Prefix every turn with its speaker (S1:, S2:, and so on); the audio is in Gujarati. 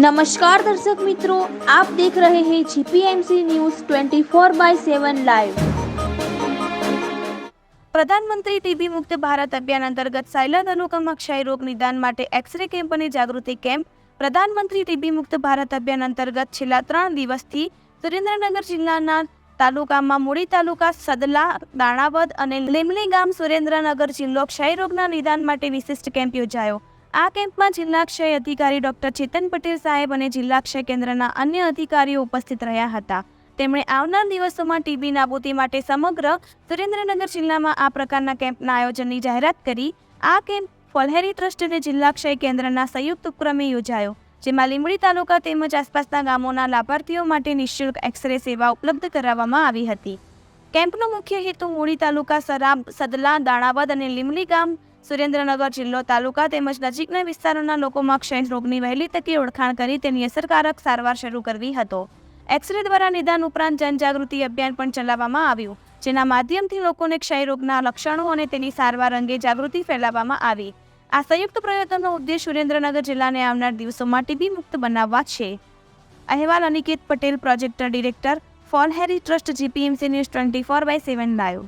S1: નમસ્કાર દર્શક મિત્રો આપ દેખ રહે હૈ જીપીએમસી ન્યૂઝ 24 બાય 7 લાઈવ
S2: પ્રધાનમંત્રી ટીબી મુક્ત ભારત અભિયાન અંતર્ગત સાયલન અનુકમ ક્ષય રોગ નિદાન માટે એક્સરે કેમ્પ અને જાગૃતિ કેમ્પ. પ્રધાનમંત્રી ટીબી મુક્ત ભારત અભિયાન અંતર્ગત છેલ્લા ત્રણ દિવસથી સુરેન્દ્રનગર જિલ્લાના તાલુકામાં મૂળી તાલુકા સદલા, દાણાવદ અને લીમલી ગામ સુરેન્દ્રનગર જિલ્લો ક્ષય રોગના નિદાન માટે વિશિષ્ટ કેમ્પ યોજાયો. આ કેમ્પમાં જિલ્લા ક્ષય અધિકારી ડોક્ટર ચેતન પટેલ સાહેબ અને જિલ્લા ક્ષય કેન્દ્રના અન્ય અધિકારીઓ ઉપસ્થિત રહ્યા હતા. તેમણે આવનાર દિવસોમાં ટીબી નાબૂદી માટે સમગ્ર સુરેન્દ્રનગર જિલ્લામાં આ પ્રકારના કેમ્પના આયોજનની જાહેરાત કરી. આ કેમ્પ ફોલહેરી ટ્રસ્ટ અને જિલ્લા ક્ષય કેન્દ્રના સંયુક્ત ઉપક્રમે યોજાયો, જેમાં લીંબડી તાલુકા તેમજ આસપાસના ગામોના લાભાર્થીઓ માટે નિઃશુલ્ક એક્સરે સેવા ઉપલબ્ધ કરાવવામાં આવી હતી. કેમ્પનો મુખ્ય હેતુ મૂળી તાલુકા સરાબ સદલા, દાણાવદ અને લીંબડી ગામ સુરેન્દ્રનગર જિલ્લો તાલુકા તેમજ નજીકના વિસ્તારોના લોકોમાં ક્ષય રોગની વહેલી તકે ઓળખાણ કરી તેની અસરકારક સારવાર શરૂ કરવી હતો. એક્સરે દ્વારા નિદાન ઉપરાંત જનજાગૃતિ અભિયાન પણ ચલાવવામાં આવ્યું, જેના માધ્યમથી લોકોને ક્ષય રોગના લક્ષણો અને તેની સારવાર અંગે જાગૃતિ ફેલાવવામાં આવી. આ સંયુક્ત પ્રયત્નનો ઉદ્દેશ સુરેન્દ્રનગર જિલ્લાને આવનાર દિવસોમાં ટીબી મુક્ત બનાવવા છે. અહેવાલ અનિકેત પટેલ, પ્રોજેક્ટર ડિરેક્ટર ફોલ હેરી trust, GPMC news twenty four by seven live.